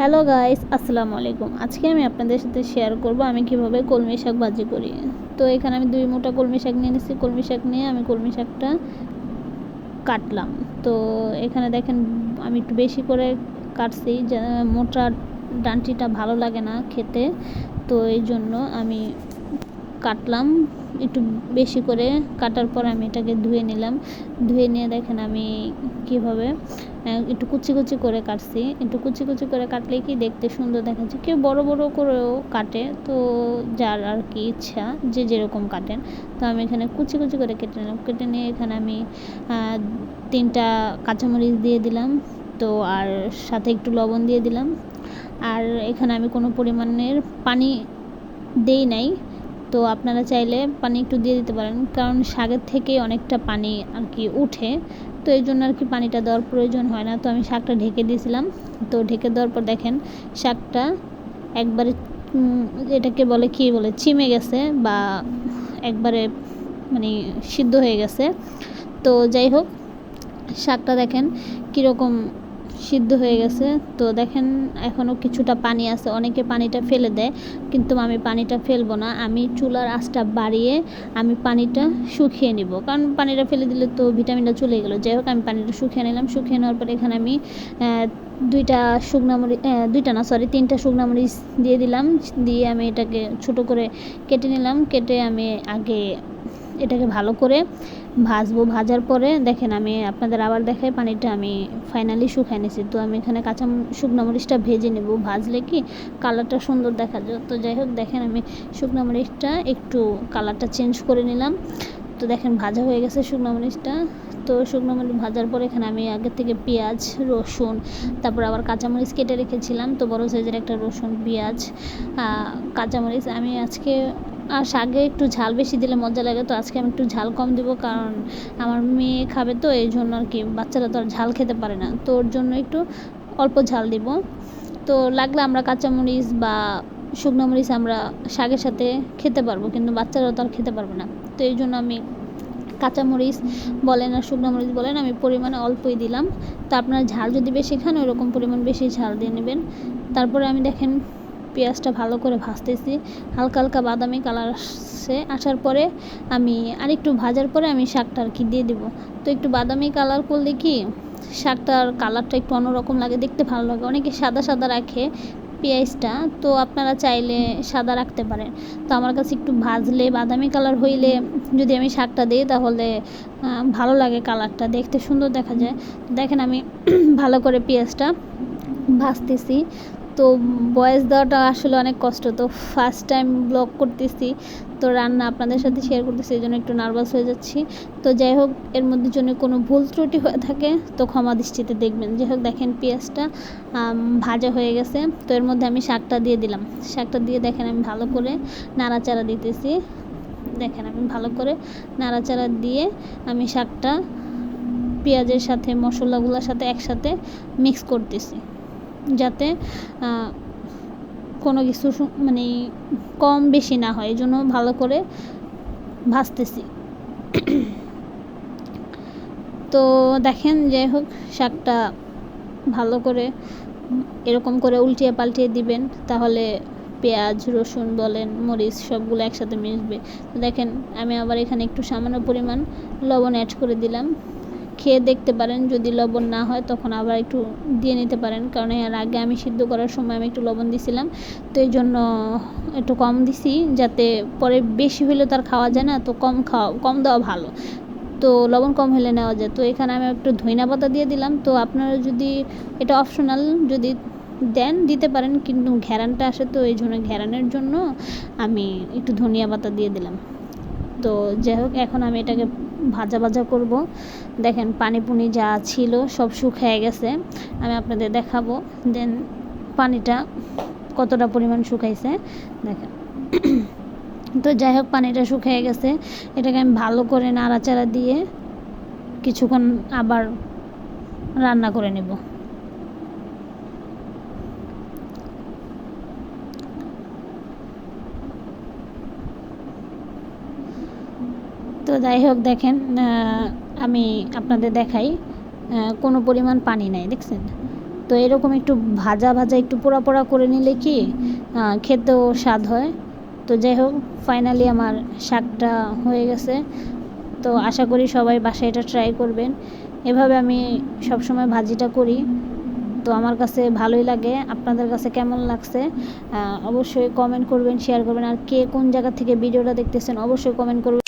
Hello guys আসসালামু আলাইকুম। আজকে আমি আপনাদের সাথে শেয়ার করব আমি কীভাবে কলমি শাক ভাজি করি। তো এখানে আমি দুই মোটা কলমি শাক নিয়ে নিচ্ছি কলমি শাক নিয়ে আমি কলমি শাকটা কাটলাম। তো এখানে দেখেন, আমি একটু বেশি করে কাটছি মোটা ডান্টিটা ভালো লাগে না খেতে। তো এই জন্য আমি কাটলাম। একটু বেশি করে কাটার পর আমি এটাকে ধুয়ে নিলাম। ধুয়ে নিয়ে দেখেন আমি কীভাবে একটু কুচি কুচি করে কাটছি। একটু কুচি কুচি করে কাটলে কি দেখতে সুন্দর দেখাচ্ছে কেউ বড় বড় করেও কাটে, তো যার আর কি ইচ্ছা যে যেরকম কাটেন। তো আমি এখানে কুচি কুচি করে কেটে নিলাম। কেটে নিয়ে এখানে আমি তিনটা কাঁচামরিচ দিয়ে দিলাম। তো আর সাথে একটু লবণ দিয়ে দিলাম। আর এখানে আমি কোনো পরিমাণের পানি দেই নাই। তো আপনারা চাইলে পানি একটু দিয়ে দিতে পারেন, কারণ শাকের থেকে অনেকটা পানি আর কি উঠে, তো এই জন্য আর কি পানিটা দেওয়ার প্রয়োজন হয় না। তো আমি শাকটা ঢেকে দিয়েছিলাম, তো ঢেকে দেওয়ার পর দেখেন শাকটা একবারে এটাকে বলে কী বলে, চিমে গেছে বা একবারে মানে সিদ্ধ হয়ে গেছে। তো যাই হোক, শাকটা দেখেন কীরকম সিদ্ধ হয়ে গেছে। তো দেখেন এখনও কিছুটা পানি আছে। অনেকে পানিটা ফেলে দেয়, কিন্তু আমি পানিটা ফেলব না। আমি চুলার আঁচটা বাড়িয়ে আমি পানিটা শুকিয়ে নিব। কারণ পানিটা ফেলে দিলে তো ভিটামিনটা চলে গেলো। যাই হোক, আমি পানিটা শুকিয়ে নিলাম। শুকিয়ে নেওয়ার পরে এখানে আমি দুইটা শুকনো মরিচ দুইটা না সরি তিনটা শুকনো মরিচ দিয়ে দিলাম। দিয়ে আমি এটাকে ছোট করে কেটে নিলাম। কেটে আমি আগে এটাকে ভালো করে ভাজবো, ভাজার পরে দেখেন আমি আপনাদের আবার দেখাই, পানিটা আমি ফাইনালি শুকাই নিয়েছি। তো আমি এখানে কাঁচা শুকনো মরিচটা ভেজে নেব। ভাজলে কি কালারটা সুন্দর দেখা যায়। তো যাই হোক, দেখেন আমি শুকনো মরিচটা একটু কালারটা চেঞ্জ করে নিলাম। তো দেখেন ভাজা হয়ে গেছে শুকনো মরিচটা। তো শুকনো মরিচ ভাজার পর এখানে আমি আগের থেকে পেঁয়াজ, রসুন, তারপর আবার কাঁচামরিচ কেটে রেখেছিলাম। তো বড় সাইজের একটা রসুন, পেঁয়াজ কাঁচামরিচ আমি আজকে আর শাকে একটু ঝাল বেশি দিলে মজা লাগে, তো আজকে আমি একটু ঝাল কম দেবো কারণ আমার মেয়ে খাবে তো, এই জন্য আর কি বাচ্চারা তো আর ঝাল খেতে পারে না। তো ওর জন্য একটু অল্প ঝাল দিব। তো লাগলে আমরা কাঁচামরিচ বা শুকনো মরিচ আমরা শাকের সাথে খেতে পারব, কিন্তু বাচ্চারা তো আর খেতে পারবে না। তো এই জন্য আমি কাঁচামরিচ বলেন আর শুকনো মরিচ বলেন আমি পরিমাণে অল্পই দিলাম। তো আপনার ঝাল যদি বেশি খান, ওইরকম পরিমাণ বেশি ঝাল দিয়ে নেবেন। তারপরে আমি দেখেন পেঁয়াজটা ভালো করে ভাজতেছি। হালকা হালকা বাদামি কালার আসছে। আসার পরে আমি আরেকটু ভাজার পরে আমি শাকটা আর কি দিয়ে দেবো। তো একটু বাদামি কালার করলে কি শাকটার কালারটা একটু অন্যরকম লাগে, দেখতে ভালো লাগে। অনেকে সাদা সাদা রাখে পেঁয়াজটা। তো আপনারা চাইলে সাদা রাখতে পারেন। তো আমার কাছে একটু ভাজলে, বাদামি কালার হইলে যদি আমি শাকটা দিই তাহলে ভালো লাগে কালারটা। দেখতে সুন্দর দেখা যায়। দেখেন আমি ভালো করে পেঁয়াজটা ভাজতেছি। তো ভয়েস দেওয়াটা আসলে অনেক কষ্ট। তো ফার্স্ট টাইম ব্লগ করতেছি, তো রান্না আপনাদের সাথে শেয়ার করতেছি, এই জন্য একটু নার্ভাস হয়ে যাচ্ছি। তো যাই হোক, এর মধ্যে জন্য কোনো ভুল ত্রুটি হয়ে থাকে, তো ক্ষমা দৃষ্টিতে দেখবেন। যাই হোক, দেখেন পেঁয়াজটা ভাজা হয়ে গেছে। তো এর মধ্যে আমি শাকটা দিয়ে দিলাম। শাকটা দিয়ে দেখেন আমি ভালো করে নাড়াচাড়া দিতেছি। দেখেন আমি ভালো করে নাড়াচাড়া দিয়ে আমি শাকটা পেঁয়াজের সাথে, মশলাগুলোর সাথে একসাথে মিক্স করতেছি। যাতে কোনো কিছু মানে কম বেশি না হয় এই জন্য ভালো করে ভাজতেছি। তো দেখেন, যাই হোক, শাকটা ভালো করে এরকম করে উল্টিয়ে পাল্টিয়ে দিবেন, তাহলে পেঁয়াজ, রসুন বলেন, মরিচ সবগুলো একসাথে মিশবে। দেখেন, আমি আবার এখানে একটু সামান্য পরিমাণ লবণ অ্যাড করে দিলাম। খেয়ে দেখতে পারেন। যদি লবণ না হয়, তখন আবার একটু দিয়ে নিতে পারেন। কারণ এর আগে আমি সিদ্ধ করার সময় আমি একটু লবণ দিছিলাম। তো এই জন্য একটু কম দিছি, যাতে পরে বেশি হলে তার খাওয়া যায় না। তো কম খাওয়া, কম দেওয়া ভালো। তো লবণ কম হলে নেওয়া যায়। তো এখানে আমি একটু ধইনা পাতা দিয়ে দিলাম। তো আপনারা যদি এটা অপশনাল যদি দেন, দিতে পারেন। কিন্তু ঘেরানটা আসে তো, এই জন্য ঘেরানের জন্য আমি একটু ধনিয়া পাতা দিয়ে দিলাম। তো যাই হোক, এখন আমি এটাকে ভাজা ভাজা করব। দেখেন পানি পুনি যা ছিল সব শুকিয়ে গেছে। আমি আপনাদের দেখাবো, দেন পানিটা কতটা পরিমাণ শুকাইছে। দেখেন। তো যাই হোক, পানিটা শুকিয়ে গেছে। এটাকে আমি ভালো করে নাড়াচাড়া দিয়ে কিছুক্ষণ আবার রান্না করে নেব। তো যাই হোক দেখেন আমি আপনাদের দেখাই কোনো পরিমাণ পানি নাই, দেখছেন? তো এরকম একটু ভাজা ভাজা একটু পোড়া পোড়া করে নিলে কি খেতেও স্বাদ হয়। তো যাই হোক ফাইনালি আমার শাকটা হয়ে গেছে। তো আশা করি সবাই বাসায় এটা ট্রাই করবেন। এভাবে আমি সবসময় ভাজিটা করি। তো আমার কাছে ভালোই লাগে। আপনাদের কাছে কেমন লাগছে অবশ্যই কমেন্ট করবেন শেয়ার করবেন। আর কে কোন জায়গা থেকে ভিডিওটা দেখতেছেন, অবশ্যই কমেন্ট করবেন।